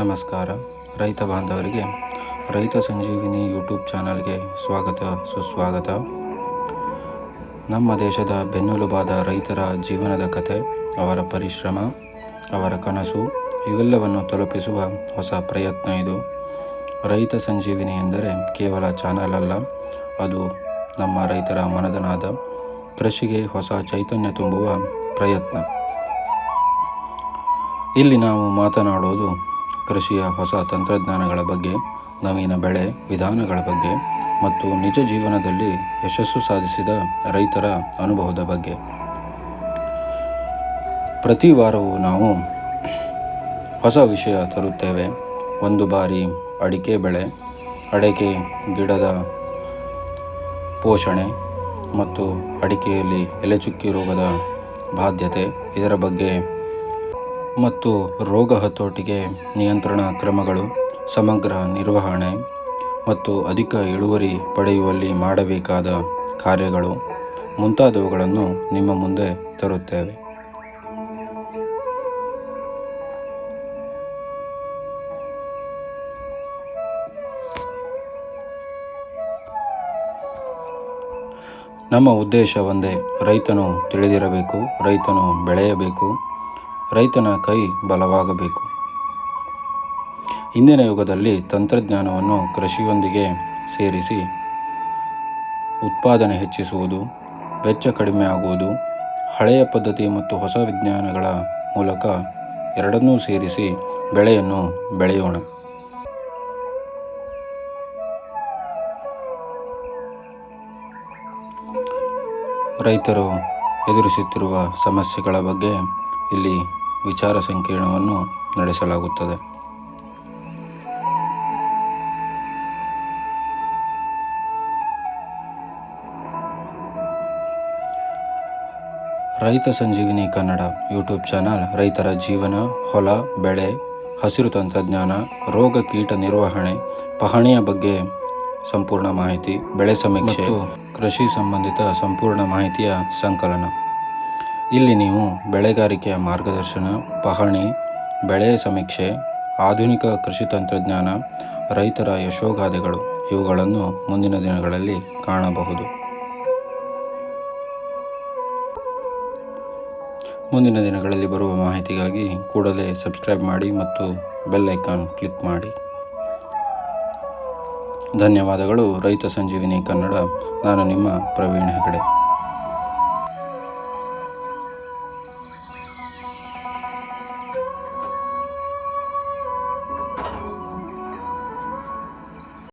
ನಮಸ್ಕಾರ. ರೈತ ಬಾಂಧವರಿಗೆ, ರೈತ ಸಂಜೀವಿನಿ ಯೂಟ್ಯೂಬ್ ಚಾನಲ್ಗೆ ಸ್ವಾಗತ, ಸುಸ್ವಾಗತ. ನಮ್ಮ ದೇಶದ ಬೆನ್ನೆಲುಬಾದ ರೈತರ ಜೀವನದ ಕತೆ, ಅವರ ಪರಿಶ್ರಮ, ಅವರ ಕನಸು, ಇವೆಲ್ಲವನ್ನು ತಲುಪಿಸುವ ಹೊಸ ಪ್ರಯತ್ನ ಇದು. ರೈತ ಸಂಜೀವಿನಿ ಎಂದರೆ ಕೇವಲ ಚಾನಲ್ ಅಲ್ಲ, ಅದು ನಮ್ಮ ರೈತರ ಮನದನಾದ ಕೃಷಿಗೆ ಹೊಸ ಚೈತನ್ಯ ತುಂಬುವ ಪ್ರಯತ್ನ. ಇಲ್ಲಿ ನಾವು ಮಾತನಾಡೋದು ಕೃಷಿಯ ಹೊಸ ತಂತ್ರಜ್ಞಾನಗಳ ಬಗ್ಗೆ, ನವೀನ ಬೆಳೆ ವಿಧಾನಗಳ ಬಗ್ಗೆ ಮತ್ತು ನಿಜ ಜೀವನದಲ್ಲಿ ಯಶಸ್ಸು ಸಾಧಿಸಿದ ರೈತರ ಅನುಭವದ ಬಗ್ಗೆ. ಪ್ರತಿ ವಾರವೂ ನಾವು ಹೊಸ ವಿಷಯ ತರುತ್ತೇವೆ. ಒಂದು ಬಾರಿ ಅಡಿಕೆ ಬೆಳೆ, ಅಡಿಕೆ ಗಿಡದ ಪೋಷಣೆ ಮತ್ತು ಅಡಿಕೆಯಲ್ಲಿ ಎಲೆಚುಕ್ಕಿ ರೋಗದ ಬಾಧ್ಯತೆ ಇದರ ಬಗ್ಗೆ ಮತ್ತು ರೋಗ ಹತೋಟಿಗೆ ನಿಯಂತ್ರಣ ಕ್ರಮಗಳು, ಸಮಗ್ರ ನಿರ್ವಹಣೆ ಮತ್ತು ಅಧಿಕ ಇಳುವರಿ ಪಡೆಯುವಲ್ಲಿ ಮಾಡಬೇಕಾದ ಕಾರ್ಯಗಳು ಮುಂತಾದವುಗಳನ್ನು ನಿಮ್ಮ ಮುಂದೆ ತರುತ್ತೇವೆ. ನಮ್ಮ ಉದ್ದೇಶ ಒಂದೇ, ರೈತನು ತಿಳಿದಿರಬೇಕು, ರೈತನು ಬೆಳೆಯಬೇಕು. ರೈತನ ಕೈ ಬಲವಾಗಬೇಕು. ಇಂದಿನ ಯುಗದಲ್ಲಿ ತಂತ್ರಜ್ಞಾನವನ್ನು ಕೃಷಿಯೊಂದಿಗೆ ಸೇರಿಸಿ ಉತ್ಪಾದನೆ ಹೆಚ್ಚಿಸುವುದು, ವೆಚ್ಚ ಕಡಿಮೆ ಆಗುವುದು, ಹಳೆಯ ಪದ್ಧತಿ ಮತ್ತು ಹೊಸ ವಿಜ್ಞಾನಗಳ ಮೂಲಕ ಎರಡನ್ನೂ ಸೇರಿಸಿ ಬೆಳೆಯನ್ನು ಬೆಳೆಯೋಣ. ರೈತರು ಎದುರಿಸುತ್ತಿರುವ ಸಮಸ್ಯೆಗಳ ಬಗ್ಗೆ ಇಲ್ಲಿ ವಿಚಾರ ಸಂಕಿರಣವನ್ನು ನಡೆಸಲಾಗುತ್ತದೆ. ರೈತ ಸಂಜೀವಿನಿ ಕನ್ನಡ ಯೂಟ್ಯೂಬ್ ಚಾನಲ್ ರೈತರ ಜೀವನ ಹೊಲ ಬೆಳೆ ಹಸಿರು ತಂತ್ರಜ್ಞಾನ ರೋಗ ಕೀಟ ನಿರ್ವಹಣೆ ಪಹಣಿಯ ಬಗ್ಗೆ ಸಂಪೂರ್ಣ ಮಾಹಿತಿ ಬೆಳೆ ಸಮೀಕ್ಷೆ ಕೃಷಿ ಸಂಬಂಧಿತ ಸಂಪೂರ್ಣ ಮಾಹಿತಿಯ ಸಂಕಲನ. ಇಲ್ಲಿ ನೀವು ಬೆಳೆಗಾರಿಕೆಯ ಮಾರ್ಗದರ್ಶನ, ಪಹಣಿ, ಬೆಳೆ ಸಮೀಕ್ಷೆ, ಆಧುನಿಕ ಕೃಷಿ ತಂತ್ರಜ್ಞಾನ, ರೈತರ ಯಶೋಗಾಥೆಗಳು ಇವುಗಳನ್ನು ಮುಂದಿನ ದಿನಗಳಲ್ಲಿ ಕಾಣಬಹುದು. ಮುಂದಿನ ದಿನಗಳಲ್ಲಿ ಬರುವ ಮಾಹಿತಿಗಾಗಿ ಕೂಡಲೇ ಸಬ್ಸ್ಕ್ರೈಬ್ ಮಾಡಿ ಮತ್ತು ಬೆಲ್ ಐಕಾನ್ ಕ್ಲಿಕ್ ಮಾಡಿ. ಧನ್ಯವಾದಗಳು, ರೈತ ಸಂಜೀವಿನಿ ಕನ್ನಡ. ನಾನು ನಿಮ್ಮ ಪ್ರವೀಣ್ ಹೆಗಡೆ.